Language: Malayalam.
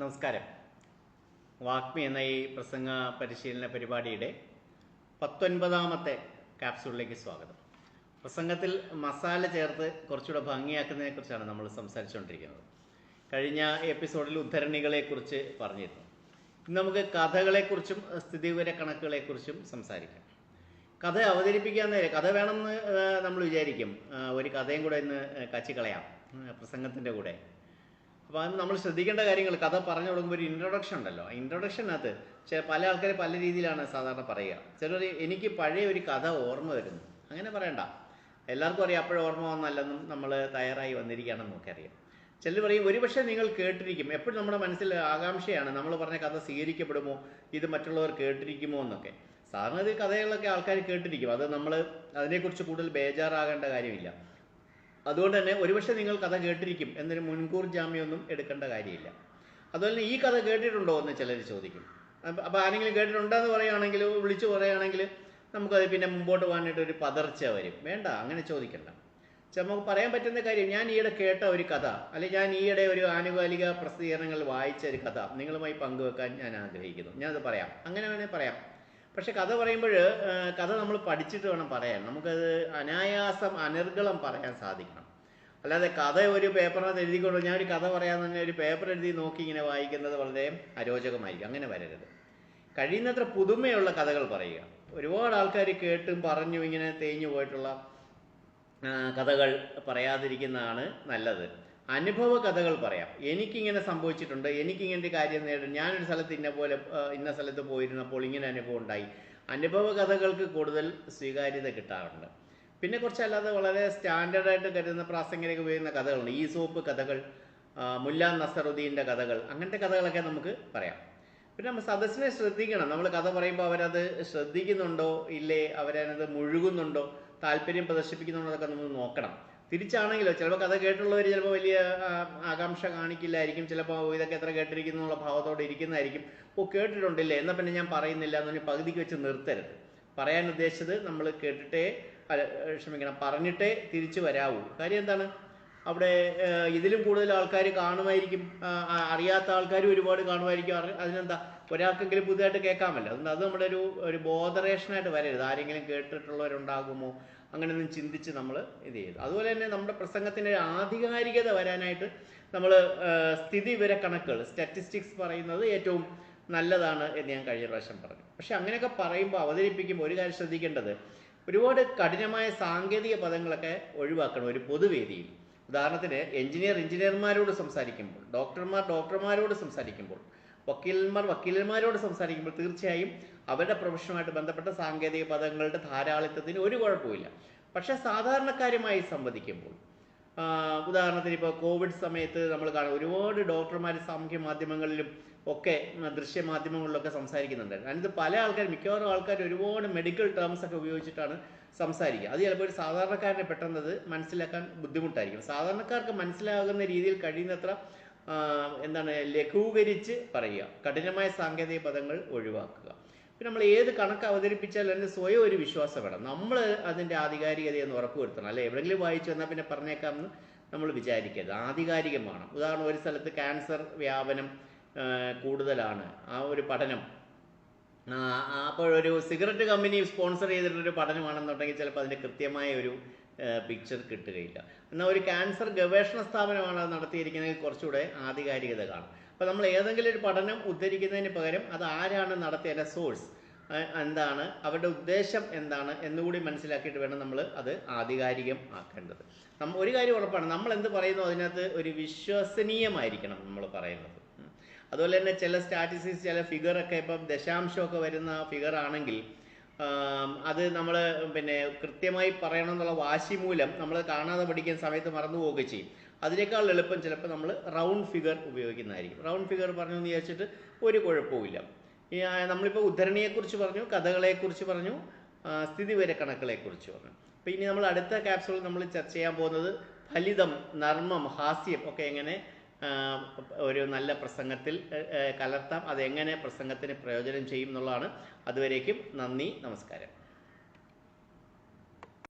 നമസ്കാരം. വാക്മി എന്ന ഈ പ്രസംഗ പരിശീലന പരിപാടിയുടെ പത്തൊൻപതാമത്തെ ക്യാപ്സൂളിലേക്ക് സ്വാഗതം. പ്രസംഗത്തിൽ മസാല ചേർത്ത് കുറച്ചുകൂടെ ഭംഗിയാക്കുന്നതിനെ കുറിച്ചാണ് നമ്മൾ സംസാരിച്ചുകൊണ്ടിരിക്കുന്നത്. കഴിഞ്ഞ എപ്പിസോഡിൽ ഉദ്ധരണികളെക്കുറിച്ച് പറഞ്ഞിരുന്നു. ഇന്ന് നമുക്ക് കഥകളെക്കുറിച്ചും സ്ഥിതിവിവര കണക്കുകളെക്കുറിച്ചും സംസാരിക്കാം. കഥ അവതരിപ്പിക്കാൻ നേരെ കഥ വേണമെന്ന് നമ്മൾ വിചാരിക്കും. ഒരു കഥയും കൂടെ ഇന്ന് കച്ചിക്കളയാം. പ്രസംഗത്തിന്റെ കൂടെ. അപ്പോൾ അത് നമ്മൾ ശ്രദ്ധിക്കേണ്ട കാര്യങ്ങൾ കഥ പറഞ്ഞു തുടങ്ങുമ്പോൾ ഒരു ഇൻട്രൊഡക്ഷൻ ഉണ്ടല്ലോ. ഇൻട്രൊഡക്ഷനകത്ത് ചില പല ആൾക്കാർ പല രീതിയിലാണ് സാധാരണ പറയുക. ചിലർ എനിക്ക് പഴയ ഒരു കഥ ഓർമ്മ വരുന്നു. അങ്ങനെ പറയണ്ട. എല്ലാവർക്കും അറിയാം അപ്പോഴും ഓർമ്മ വന്നല്ലെന്നും നമ്മൾ തയ്യാറായി വന്നിരിക്കുകയാണെന്നും ഒക്കെ അറിയാം. ചിലർ പറയും ഒരുപക്ഷെ നിങ്ങൾ കേട്ടിരിക്കും. എപ്പോഴും നമ്മുടെ മനസ്സിൽ ആകാംക്ഷയാണ്. നമ്മൾ പറഞ്ഞ കഥ സ്വീകരിക്കപ്പെടുമോ? ഇത് മറ്റുള്ളവർ കേട്ടിരിക്കുമോ എന്നൊക്കെ. സാധാരണ കഥകളൊക്കെ ആൾക്കാർ കേട്ടിരിക്കും. അത് നമ്മൾ അതിനെക്കുറിച്ച് കൂടുതൽ ബേജാറാകേണ്ട കാര്യമില്ല. അതുകൊണ്ട് തന്നെ ഒരുപക്ഷെ നിങ്ങൾ കഥ കേട്ടിരിക്കും എന്നൊരു മുൻകൂർ ജാമ്യമൊന്നും എടുക്കേണ്ട കാര്യമില്ല. അതുപോലെ തന്നെ ഈ കഥ കേട്ടിട്ടുണ്ടോ എന്ന് ചിലർ ചോദിക്കും. അപ്പോൾ ആരെങ്കിലും കേട്ടിട്ടുണ്ടെന്ന് പറയുകയാണെങ്കിൽ വിളിച്ചു പറയുകയാണെങ്കിൽ നമുക്കത് പിന്നെ മുമ്പോട്ട് പോകാനായിട്ട് ഒരു പതർച്ച വരും. വേണ്ട അങ്ങനെ ചോദിക്കണ്ട. നമുക്ക് പറയാൻ പറ്റുന്ന കാര്യം ഞാൻ ഈയിടെ കേട്ട ഒരു കഥ അല്ലെങ്കിൽ ഞാൻ ഈയിടെ ഒരു ആനുകാലിക പ്രസിദ്ധീകരണങ്ങൾ വായിച്ച ഒരു കഥ നിങ്ങളുമായി പങ്കുവെക്കാൻ ഞാൻ ആഗ്രഹിക്കുന്നു. ഞാനത് പറയാം. അങ്ങനെ വേണേൽ പറയാം. പക്ഷെ കഥ പറയുമ്പോൾ കഥ നമ്മൾ പഠിച്ചിട്ട് വേണം പറയാൻ. നമുക്കത് അനായാസം അനർഗളം പറയാൻ സാധിക്കണം. അല്ലാതെ കഥ ഒരു പേപ്പറിനകത്ത് എഴുതിക്കൊണ്ട് ഞാൻ ഒരു കഥ പറയാൻ തന്നെ ഒരു പേപ്പർ എഴുതി നോക്കി ഇങ്ങനെ വായിക്കുന്നത് വളരെ അരോചകമായിരിക്കും. അങ്ങനെ വരരുത്. കഴിയുന്നത്ര പുതുമയുള്ള കഥകൾ പറയുക. ഒരുപാട് ആൾക്കാർ കേട്ടും പറഞ്ഞു ഇങ്ങനെ തേഞ്ഞു പോയിട്ടുള്ള കഥകൾ പറയാതിരിക്കുന്നതാണ് നല്ലത്. അനുഭവ കഥകൾ പറയാം. എനിക്കിങ്ങനെ സംഭവിച്ചിട്ടുണ്ട്. എനിക്കിങ്ങനെ ഒരു കാര്യം നേടും ഞാനൊരു സ്ഥലത്ത് ഇന്ന പോലെ ഇന്ന സ്ഥലത്ത് പോയിരുന്നപ്പോൾ ഇങ്ങനെ അനുഭവം ഉണ്ടായി. അനുഭവ കഥകൾക്ക് കൂടുതൽ സ്വീകാര്യത കിട്ടാറുണ്ട്. പിന്നെ കുറച്ചല്ലാതെ വളരെ സ്റ്റാൻഡേർഡ് ആയിട്ട് കരുതുന്ന പ്രാസംഗികരൊക്കെ ഉപയോഗിക്കുന്ന കഥകളുണ്ട്. ഈ സോപ്പ് കഥകൾ മുല്ല നസറുദ്ദീന്റെ കഥകൾ അങ്ങനത്തെ കഥകളൊക്കെ നമുക്ക് പറയാം. പിന്നെ നമ്മൾ സദസ്സിനെ ശ്രദ്ധിക്കണം. നമ്മൾ കഥ പറയുമ്പോൾ അവരത് ശ്രദ്ധിക്കുന്നുണ്ടോ? ഇല്ലേ? അവരതിനത് മുഴുകുന്നുണ്ടോ? താല്പര്യം പ്രദർശിപ്പിക്കുന്നുണ്ടോ അതൊക്കെ നമ്മൾ നോക്കണം. തിരിച്ചാണെങ്കിലോ ചിലപ്പോൾ കഥ കേട്ടുള്ളവർ ചിലപ്പോൾ വലിയ ആകാംക്ഷ കാണിക്കില്ലായിരിക്കും. ചിലപ്പോൾ ഇതൊക്കെ എത്ര കേട്ടിരിക്കുന്നു എന്നുള്ള ഭാവത്തോടെ ഇരിക്കുന്നതായിരിക്കും. ഓ കേട്ടിട്ടുണ്ടില്ലേ? എന്നാൽ പിന്നെ ഞാൻ പറയുന്നില്ല എന്ന് പറഞ്ഞ് പകുതിക്ക് വെച്ച് നിർത്തരുത്. പറയാൻ ഉദ്ദേശിച്ചത് നമ്മൾ കേട്ടിട്ടേ അല്ല ക്ഷമിക്കണം പറഞ്ഞിട്ടേ തിരിച്ചു വരാവൂ. കാര്യം എന്താണ്? അവിടെ ഇതിലും കൂടുതൽ ആൾക്കാർ കാണുമായിരിക്കും അറിയാത്ത ആൾക്കാർ ഒരുപാട് കാണുമായിരിക്കും. അതിനെന്താ? ഒരാൾക്കെങ്കിലും പുതുതായിട്ട് കേൾക്കാമല്ലോ. അതുകൊണ്ട് അത് നമ്മുടെ ഒരു ഒരു ബോധറേഷനായിട്ട് വരരുത്. ആരെങ്കിലും കേട്ടിട്ടുള്ളവരുണ്ടാകുമോ? അങ്ങനെയൊന്നും ചിന്തിച്ച് നമ്മൾ ഇത് ചെയ്തു അതുപോലെ തന്നെ നമ്മുടെ പ്രസംഗത്തിന്റെ ഒരു ആധികാരികത വരാനായിട്ട് നമ്മൾ സ്ഥിതി വിവര കണക്കുകൾ സ്റ്റാറ്റിസ്റ്റിക്സ് പറയുന്നത് ഏറ്റവും നല്ലതാണ് എന്ന് ഞാൻ കഴിഞ്ഞ പ്രാവശ്യം പറഞ്ഞു. പക്ഷെ അങ്ങനെയൊക്കെ പറയുമ്പോൾ അവതരിപ്പിക്കുമ്പോൾ ഒരു കാര്യം ശ്രദ്ധിക്കേണ്ടത് ഒരുപാട് കഠിനമായ സാങ്കേതിക പദങ്ങളൊക്കെ ഒഴിവാക്കണം ഒരു പൊതുവേദിയിൽ. ഉദാഹരണത്തിന് എഞ്ചിനീയർ എഞ്ചിനീയർമാരോട് സംസാരിക്കുമ്പോൾ ഡോക്ടർമാർ ഡോക്ടർമാരോട് സംസാരിക്കുമ്പോൾ വക്കീലന്മാർ വക്കീലന്മാരോട് സംസാരിക്കുമ്പോൾ തീർച്ചയായും അവരുടെ പ്രൊഫഷനുമായിട്ട് ബന്ധപ്പെട്ട സാങ്കേതിക പദങ്ങളുടെ ധാരാളിത്തത്തിന് ഒരു കുഴപ്പമില്ല പക്ഷേ സാധാരണക്കാരുമായി സംവദിക്കുമ്പോൾ ഉദാഹരണത്തിന് ഇപ്പോൾ കോവിഡ് സമയത്ത് നമ്മൾ കാണാം ഒരുപാട് ഡോക്ടർമാർ സാമൂഹ്യ മാധ്യമങ്ങളിലും ഒക്കെ ദൃശ്യ ദൃശ്യമാധ്യമങ്ങളിലൊക്കെ സംസാരിക്കുന്നുണ്ട്. അതിനകത്ത് പല ആൾക്കാർ മിക്കവാറും ആൾക്കാർ ഒരുപാട് മെഡിക്കൽ ടേംസ് ഒക്കെ ഉപയോഗിച്ചിട്ടാണ് സംസാരിക്കുക. അത് ചിലപ്പോൾ ഒരു സാധാരണക്കാരനെ പെട്ടെന്നത് മനസ്സിലാക്കാൻ ബുദ്ധിമുട്ടായിരിക്കും. സാധാരണക്കാർക്ക് മനസ്സിലാകുന്ന രീതിയിൽ കഴിയുന്നത്ര എന്താണ് ലഘൂകരിച്ച് പറയുക. കഠിനമായ സാങ്കേതിക പദങ്ങൾ ഒഴിവാക്കുക. പിന്നെ നമ്മൾ ഏത് കണക്ക് അവതരിപ്പിച്ചാൽ അതിന് സ്വയം ഒരു വിശ്വാസം വേണം. നമ്മൾ അതിന്റെ ആധികാരികതയെന്ന് ഉറപ്പുവരുത്തണം അല്ലെ? എവിടെയെങ്കിലും വായിച്ചു വന്നാൽ പിന്നെ പറഞ്ഞേക്കാമെന്ന് നമ്മൾ വിചാരിക്കരുത്. ആധികാരികമാണ് ഉദാഹരണം ഒരു സ്ഥലത്ത് ക്യാൻസർ വ്യാപനം കൂടുതലാണ്. ആ ഒരു പഠനം. അപ്പോൾ ഒരു സിഗരറ്റ് കമ്പനി സ്പോൺസർ ചെയ്തിട്ടൊരു പഠനമാണെന്നുണ്ടെങ്കിൽ ചിലപ്പോൾ അതിന്റെ കൃത്യമായ ഒരു പിക്ചർ കിട്ടുകയില്ല. എന്നാൽ ഒരു ക്യാൻസർ ഗവേഷണ സ്ഥാപനമാണ് അത് നടത്തിയിരിക്കുന്നതെങ്കിൽ കുറച്ചുകൂടെ ആധികാരികത കാണും. അപ്പോൾ നമ്മൾ ഏതെങ്കിലും ഒരു പഠനം ഉദ്ധരിക്കുന്നതിന് പകരം അത് ആരാണ് നടത്തിയ സോഴ്സ് എന്താണ് അവരുടെ ഉദ്ദേശം എന്താണ് എന്നുകൂടി മനസ്സിലാക്കിയിട്ട് വേണം നമ്മൾ അത് ആധികാരികം ആക്കേണ്ടത്. ഒരു കാര്യം ഉറപ്പാണ്. നമ്മൾ എന്ത് പറയുന്നു അതിനകത്ത് ഒരു വിശ്വസനീയമായിരിക്കണം നമ്മൾ പറയുന്നത്. അതുപോലെ തന്നെ ചില സ്റ്റാറ്റിസ്റ്റിക്സ് ചില ഫിഗർ ഒക്കെ ഇപ്പം ദശാംശമൊക്കെ വരുന്ന ഫിഗർ ആണെങ്കിൽ അത് നമ്മൾ പിന്നെ കൃത്യമായി പറയണം എന്നുള്ള വാശി മൂലം നമ്മൾ കാണാതെ പഠിക്കുന്ന സമയത്ത് മറന്നു പോവുകയൊക്കെ ചെയ്യും. അതിനേക്കാൾ എളുപ്പം ചിലപ്പോൾ നമ്മൾ റൗണ്ട് ഫിഗർ ഉപയോഗിക്കുന്നതായിരിക്കും. റൗണ്ട് ഫിഗർ പറഞ്ഞു എന്ന് വിചാരിച്ചിട്ട് ഒരു കുഴപ്പവുമില്ല. നമ്മളിപ്പോൾ ഉദ്ധരണിയെക്കുറിച്ച് പറഞ്ഞു കഥകളെക്കുറിച്ച് പറഞ്ഞു ആ, കണക്കുകളെ കണക്കുകളെക്കുറിച്ച് പറഞ്ഞു. അപ്പോൾ ഇനി നമ്മൾ അടുത്ത ക്യാപ്സൂളിൽ നമ്മൾ ചർച്ച ചെയ്യാൻ പോകുന്നത് ഫലിതം നർമ്മം ഹാസ്യം ഒക്കെ എങ്ങനെ ഒരു നല്ല പ്രസംഗത്തിൽ കലർത്താം. അതെങ്ങനെ പ്രസംഗത്തിന് പ്രയോജനം ചെയ്യും എന്നുള്ളതാണ്. അതുവരേക്കും നന്ദി നമസ്കാരം.